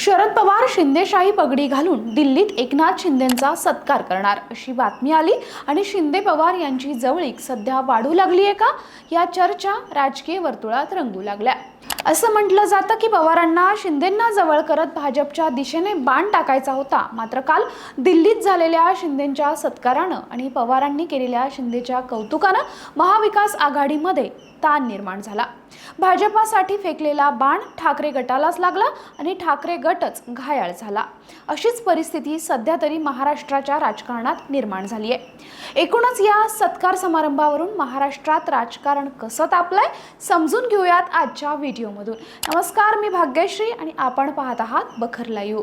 शरद पवार शिंदेशाही पगडी घालून दिल्लीत एकनाथ शिंदेंचा सत्कार करणार अशी बातमी आली. आणि शिंदे पवार यांची जवळीक सध्या वाढू लागली आहे का? या चर्चा राजकीय वर्तुळात रंगू लागल्या. असं म्हटलं जातं की पवारांना शिंदेंना जवळ करत भाजपच्या दिशेने बाण टाकायचा होता. मात्र काल दिल्लीत झालेल्या शिंदेंच्या सत्कारानं आणि पवारांनी केलेल्या शिंदेच्या कौतुकानं महाविकास आघाडीमध्ये ताण निर्माण झाला. भाजपासाठी फेकलेला बाण ठाकरे गटालाच लागला आणि ठाकरे गटच घायाळ झाला. अशीच परिस्थिती सध्या तरी महाराष्ट्राच्या राजकारणात निर्माण झाली आहे एकूणच या सत्कार समारंभावरून महाराष्ट्रात राजकारण कसं तापलंय समजून घेऊयात आजच्या व्हिडिओमधून. नमस्कार मी भाग्यश्री आणि आपण पाहत आहात बखरला येऊ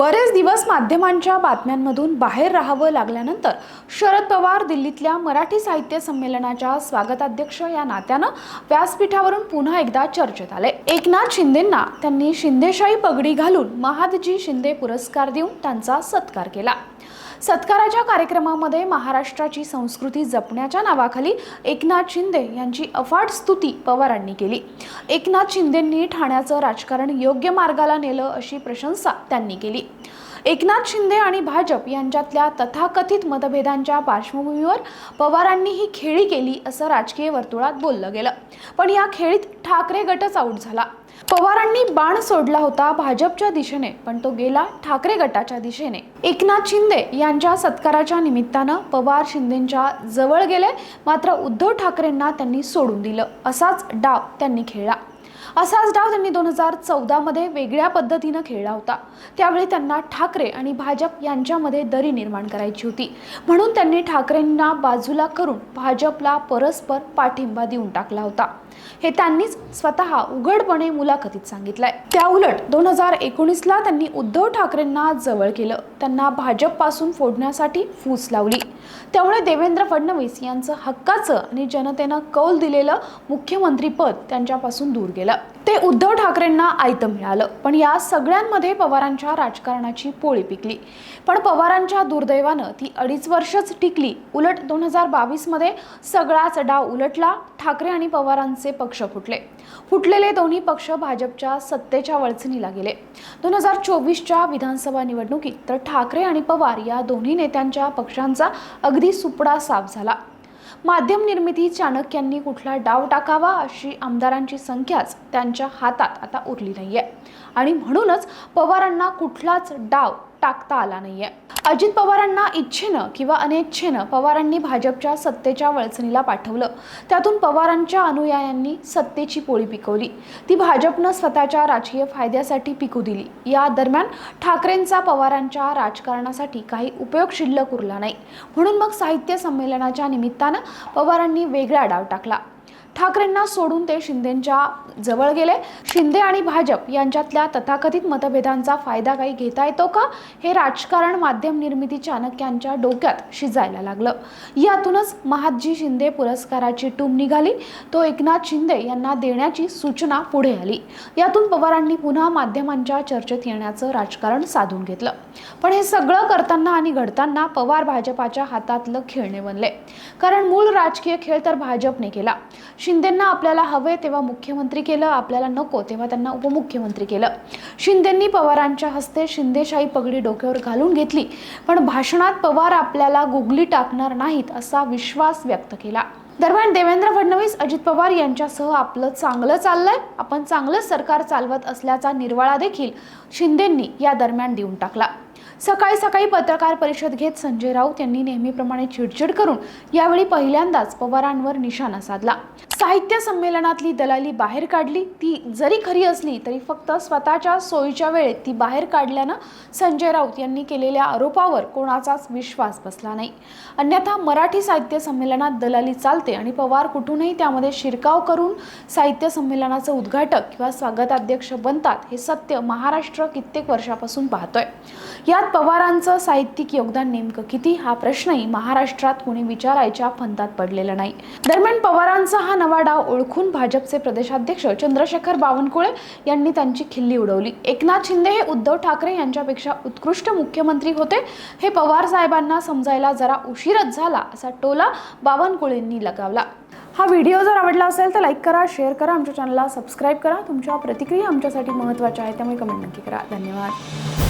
बरेच दिवस माध्यमांच्या बातम्यांमधून बाहेर राहावं लागल्यानंतर शरद पवार दिल्लीतल्या मराठी साहित्य संमेलनाच्या स्वागताध्यक्ष या नात्यानं व्यासपीठावरून पुन्हा एकदा चर्चेत आले. एकनाथ शिंदेंना त्यांनी शिंदेशाही पगडी घालून महादजी शिंदे पुरस्कार देऊन त्यांचा सत्कार केला. सत्काराच्या कार्यक्रमामध्ये महाराष्ट्राची संस्कृती जपण्याच्या नावाखाली एकनाथ शिंदे यांची अफाट स्तुती पवारांनी केली. एकनाथ शिंदेंनी ठाण्याचं राजकारण योग्य मार्गाला नेलं अशी प्रशंसा त्यांनी केली. एकनाथ शिंदे आणि भाजप यांच्यातल्या तथाकथित मतभेदांच्या पार्श्वभूमीवर पवारांनी ही खेळी केली असं राजकीय वर्तुळात बोललं गेलं. पण या खेळीत ठाकरे गटच आऊट झाला. पवारांनी बाण सोडला होता भाजपच्या दिशेने पण तो गेला ठाकरे गटाच्या दिशेने. एकनाथ शिंदे यांच्या सत्काराच्या निमित्तानं पवार शिंदेच्या जवळ गेले मात्र उद्धव ठाकरेंना त्यांनी सोडून दिलं. असाच डाव त्यांनी खेळला. असाच डाव त्यांनी दोन हजार चौदामध्ये वेगळ्या पद्धतीनं खेळला होता. त्यावेळी त्यांना ठाकरे आणि भाजप यांच्यामध्ये दरी निर्माण करायची होती. म्हणून त्यांनी ठाकरेंना बाजूला करून भाजपला परस्पर पाठिंबा देऊन टाकला होता. हे त्यांनीच स्वतः उघडपणे मुलाखतीत सांगितलंय. त्या उलट दोन हजार एकोणीसला त्यांनी उद्धव ठाकरेंना जवळ केलं. त्यांना भाजपपासून फोडण्यासाठी फूस लावली. त्यामुळे देवेंद्र फडणवीस यांचं हक्काचं आणि जनतेनं कौल दिलेलं मुख्यमंत्रीपद त्यांच्यापासून दूर गेलं. ते उद्धव ठाकरेंना आयतं मिळालं. पण या सगळ्यांमध्ये पवारांच्या राजकारणाची पोळी पिकली. पण पवारांच्या दुर्दैवानं ती अडीच वर्षच टिकली. उलट दोन हजार बावीसमध्ये सगळाच डाव उलटला ठाकरे आणि पवारांचे पक्ष फुटले. फुटलेले दोन्ही पक्ष भाजपच्या सत्तेच्या वळचणीला गेले. दोन हजार चोवीसच्या विधानसभा निवडणुकीत तर ठाकरे आणि पवार या दोन्ही नेत्यांच्या पक्षांचा अगदी सुपडा साफ झाला. माध्यम निर्मिती चाणक्यांनी कुठला डाव टाकावा अशी आमदारांची संख्याच त्यांच्या हातात आता उरली नाहीये. आणि म्हणूनच पवारांना कुठलाच डाव टाकता आला नाहीये. अजित पवारांना इच्छेनं किंवा अनिच्छेनं पवारांनी भाजपच्या सत्तेच्या वळचणीला पाठवलं. त्यातून पवारांच्या अनुयायांनी सत्तेची पोळी पिकवली. ती भाजपनं स्वतःच्या राजकीय फायद्यासाठी पिकू दिली. या दरम्यान ठाकरेंचा पवारांच्या राजकारणासाठी काही उपयोग शिल्लक उरला नाही. म्हणून मग साहित्य संमेलनाच्या निमित्तानं पवारांनी वेगळा डाव टाकला. ठाकरेंना सोडून ते शिंदेंच्या जवळ गेले. शिंदे आणि भाजप यांच्यातल्या तथाकथित मतभेदांचा फायदा काही घेता येतो का? हे राजकारण माध्यम निर्मिती चाणक्यांच्या डोक्यात शिजायला लागलं. यातूनच महादजी शिंदे पुरस्काराची टूम निघाली. तो एकनाथ शिंदे यांना देण्याची सूचना पुढे आली. यातून पवारांनी पुन्हा माध्यमांच्या चर्चेत येण्याचं राजकारण साधून घेतलं. पण हे सगळं करताना आणि घडताना पवार भाजपाच्या हातातलं खेळणे बनले. कारण मूळ राजकीय खेळ तर भाजपने केला. शिंदेंना आपल्याला हवे तेव्हा मुख्यमंत्री केलं आपल्याला नको तेव्हा त्यांना उपमुख्यमंत्री केलं. शिंदेंनी पवारांच्या हस्ते शिंदेशाही पगडी डोक्यावर घालून घेतली. पण भाषणात पवार आपल्याला गुगली टाकणार नाहीत असा विश्वास व्यक्त केला. दरम्यान देवेंद्र फडणवीस अजित पवार यांच्यासह आपलं चांगलं चाललंय. आपण चांगलं सरकार चालवत असल्याचा निर्वाळा देखील शिंदेंनी या दरम्यान देऊन टाकला. सकाळी सकाळी पत्रकार परिषद घेत संजय राऊत यांनी नेहमीप्रमाणे चिडचिड करून यावेळी पहिल्यांदाच पवारांवर निशाणा साधला. साहित्य संमेलनातली दलाली बाहेर काढली. ती जरी खरी असली तरी फक्त स्वतःच्या सोयीच्या वेळेत ती बाहेर काढल्यानं संजय राऊत यांनी केलेल्या आरोपावर कोणाचाच विश्वास बसला नाही. अन्यथा मराठी साहित्य संमेलनात दलाली चालते आणि पवार कुठूनही त्यामध्ये शिरकाव करून साहित्य संमेलनाचं उद्घाटक किंवा स्वागताध्यक्ष बनतात हे सत्य महाराष्ट्र कित्येक वर्षापासून पाहतोय. यात पवारांचं साहित्यिक योगदान नेमकं किती? हा प्रश्नही महाराष्ट्रात कुणी विचारायच्या फंतात पडलेला नाही. दरम्यान पवारांचा हा नवा डाव ओळखून भाजपचे प्रदेशाध्यक्ष चंद्रशेखर बावनकुळे यांनी त्यांची खिल्ली उडवली. एकनाथ शिंदे हे उद्धव ठाकरे यांच्यापेक्षा उत्कृष्ट मुख्यमंत्री होते. हे पवार साहेबांना समजायला जरा उशीरच झाला असा टोला बावनकुळेंनी लगावला. हा व्हिडिओ जर आवडला असेल तर लाईक करा शेअर करा आमच्या चॅनलला सबस्क्राईब करा. तुमच्या प्रतिक्रिया आमच्यासाठी महत्त्वाच्या आहेत त्यामुळे कमेंट नक्की करा. धन्यवाद.